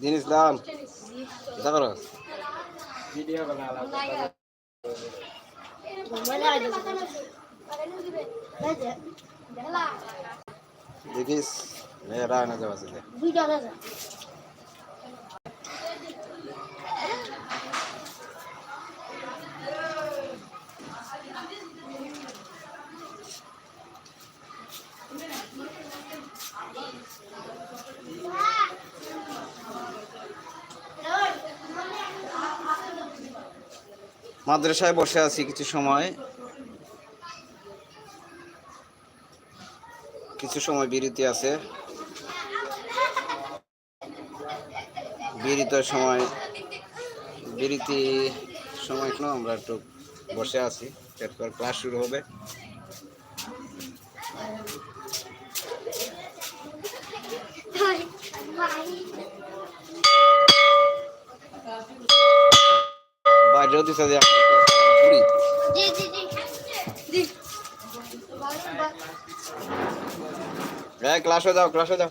দিন ইসলাম কিতা করস দেখিস মেয়েরা না যাওয়া মাদ্রাসায় বসে আছি কিছু সময়। কিছু সময় বিরতি আছে। বিরতির সময় বিরতি সময় কেন আমরা একটু বসে আছি? এরপর ক্লাস শুরু হবে। বাইরেও দিতে যে পুরি হ্যাঁ ক্লাসে যাও ক্লাসে যাও।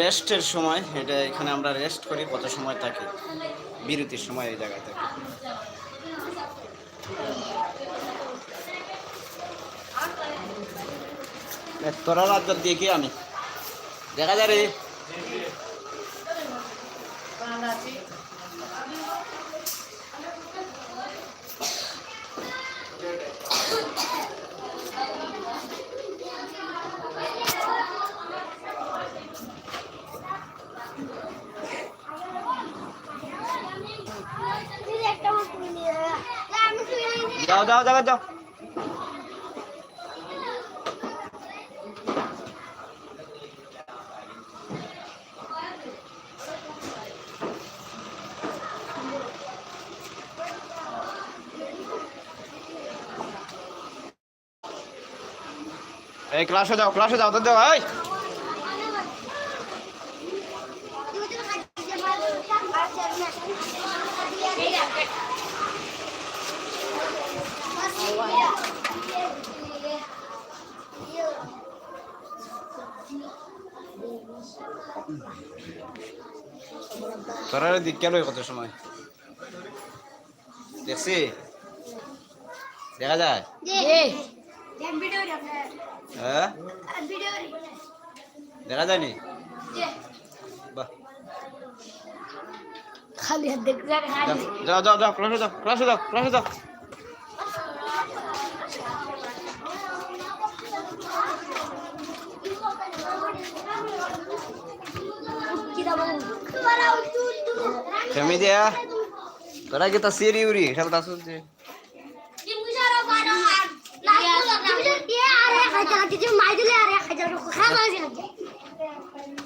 রেস্টের সময়, এটা এখানে আমরা রেস্ট করি, কত সময় থাকি? বিরতির সময় এই জায়গায় থাকি। তোরা রাজ্য দিয়ে কি আমি দেখা যায় রে যাও যাও যাও যাও। এই ক্লাসে যাও ক্লাসে যাও তো দাও এই। তোরা দিক গেল কত সময়? দেখছি? দেখা যায়? হ্যাঁ? দেখা যায়নি? বাহ। খালি হাত দেখ যাও যাও যাও ক্লাসে যাও ক্লাসে যাও ক্লাসে যাও। থেমে দিয়া তোরা কি তা সিরি উরি সব তা শুনছে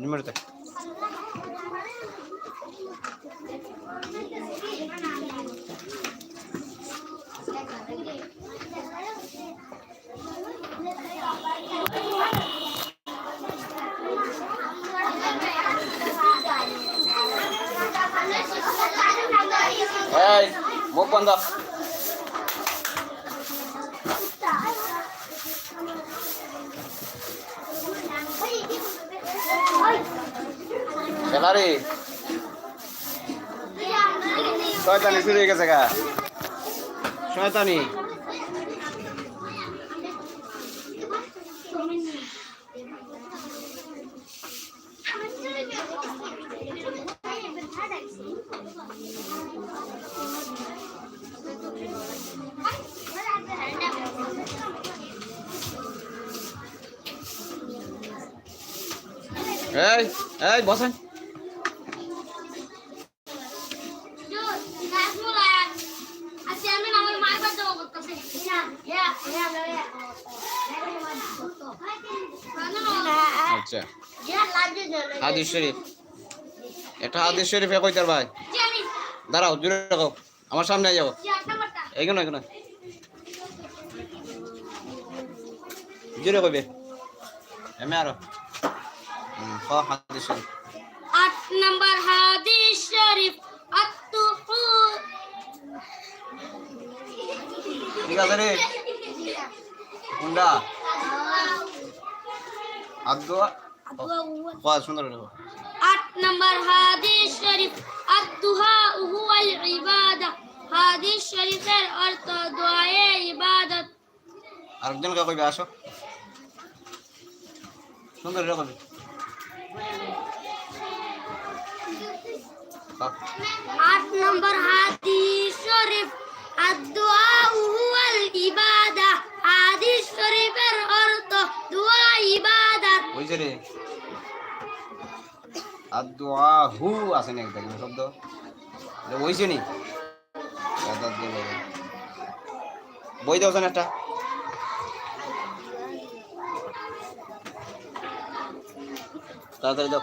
নিমরতে এই বন্ধ। খেলারি শয়তানি শুরু হয়ে গেছে গা। শয়তানি। এই এই, বসেন। আচ্ছা। হাদিস শরীফ। এটা হাদিস শরীফে কইতার ভাই। দাঁড়াও, দূরে রাখো। আমার সামনে যাও এইগুলো এগুলো জোরে কইবে। এমে আরও। খ হাদিস শরীফ। আট নম্বর হাদিস শরীফ আত্তুহু ঠিক আছে রে? কুন্ডা আদুয়া? ক সুন্দর কও। আট নম্বর হাদিস শরীফ আত্তুহা হুয়াল ইবাদা। হাদিস শরীফের অর্থ দোয়ায়ে ইবাদত। আরেকজনকে কইবে আসো। সুন্দর করে কইবে। আট নম্বর হাদিস শরীফ আদুয়া হুয়াল ইবাদা। হাদিস শরীফের অর্থ দোয়া ইবাদত। হইছে রে। আদুয়া হু আছে না একটা শব্দ? হইছে নি। বই দাও একটা। তাড়াতাড়ি দাও।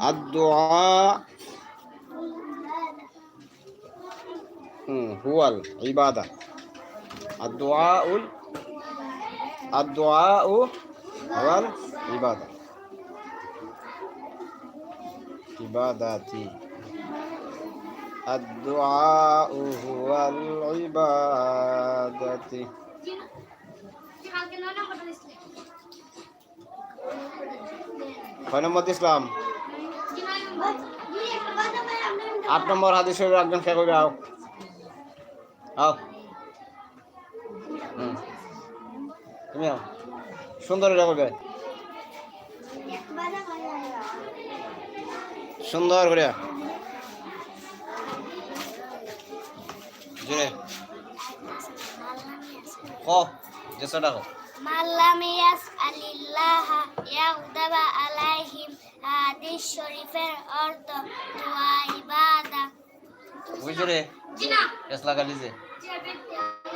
الدعاء هو العبادة. الدعاء الدعاء هو العبادة عبادتي الدعاء هو العبادة কয় নম্বর ইসলাম আট নম্বর হাদিস শরীফ একজন কে কইবে আও আও তুমি সুন্দর এটা করবে। সুন্দর করে। জুড়ে ক যেসটা ক। মাল্লাম ইয়াস আলিল্লাহ ইয়াউদাবা আলাইহিম হাদিস শরীফের অর্থ দোয়া ইবাদা। বুঝলে জিনা। ইয়াস লাগালি যে।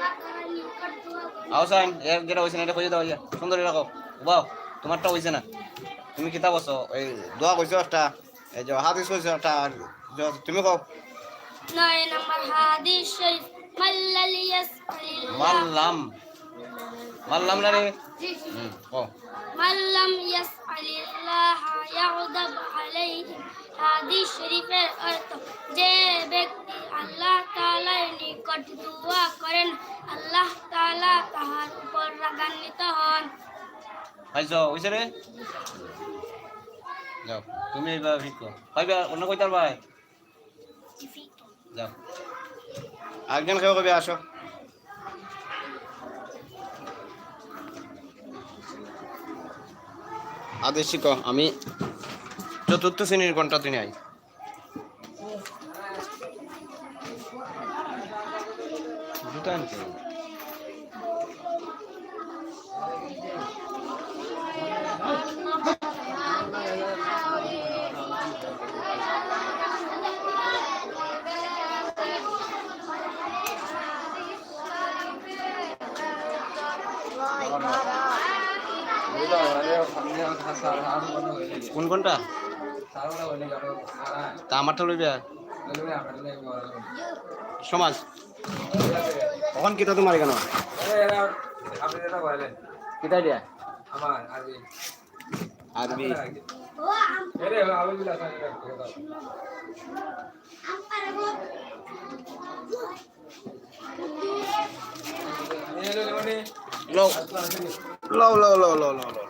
যে ব্যক্তি আল্লাহ তাআলার নিকট দোয়া করে আও সাইন এর যেটা হইছে না এটা কইতে দাও সুন্দর রাখো বাও তোমারটা হইছে না। তুমি কিতাব আছো এই দোয়া কইছো একটা এই যে হাদিস কইছো একটা তুমি কও। নয় নম্বর হাদিস শরীফ মাল্লাল ইয়াসআলিল্লাহ মাল্লাম। মাল্লাম না রে? কও। মাল্লাম ইয়াসআলিল্লাহ ইয়াগদাব আলাইহি। হাদিস শরীফের অর্থ যে ব্যক্তি আল্লাহ তাআলার নিকট দোয়া করেন পাইছো হইছে রে যাও তুমি এইবার ভিকো কইবে অন্য কইতার ভাই? যাও। একজন কেউ কইবে আসো। আদেশ শিখো আমি চতুর্থ শ্রেণির ঘণ্টা তিনি আই। জুতা আনতে কোন কোনটা? তা আমারটা লইবে সমাজ। কখন কিতা তোমার কেন কিতা দিয়া? আরবি। লো লও লও লও লও লও লও।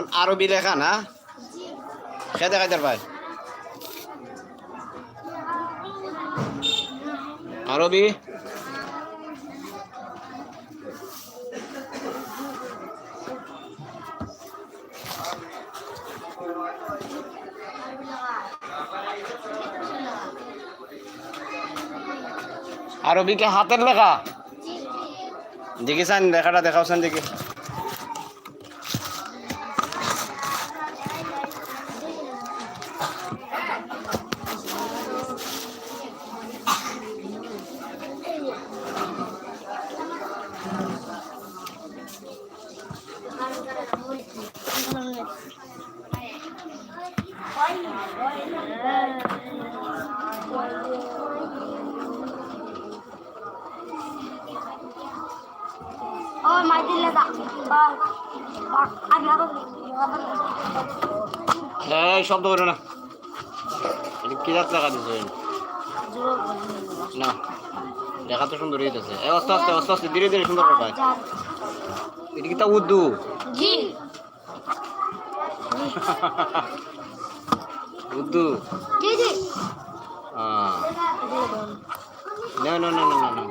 এখন আরবি লেখা না সে দেখাই তার ভাই। আরবি আরবি কে হাতের লেখা। দেখিছেন, লেখাটা দেখাওছেন দেখি। শব্দ করো না। এটা কি জাত লেখা দিছে? না লেখা তো সুন্দর হইতেছে। এই আস্তে আস্তে আস্তে আস্তে ধীরে ধীরে সুন্দর করে এটা কি তা উর্দু? জি। উর্দু? জি জি। না না না না না না।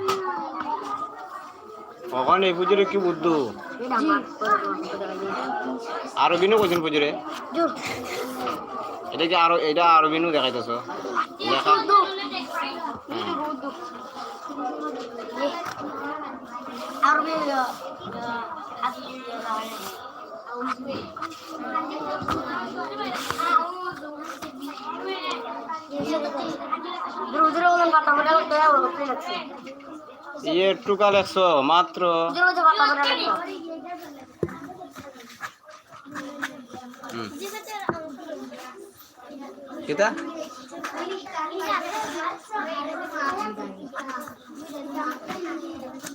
কখন এই পুজোরে কি উর্দু? আরবিনও কইছেন পুজোরে? জোর। এটা কি আরও এটা দেখাইতেছ। আরবি তো ওলন লাগছে ইয়ে টুকা লেখছো মাত্র। হুম। কিতা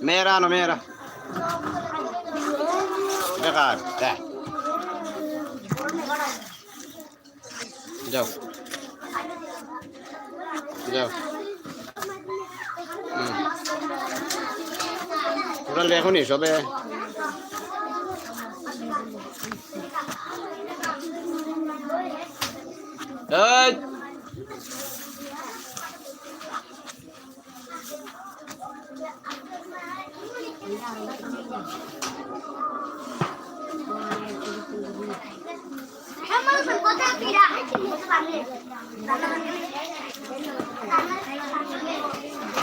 মেয়েরা আনো মেয়েরা বেকার দেখ যাও যাও হুম ওরা কথা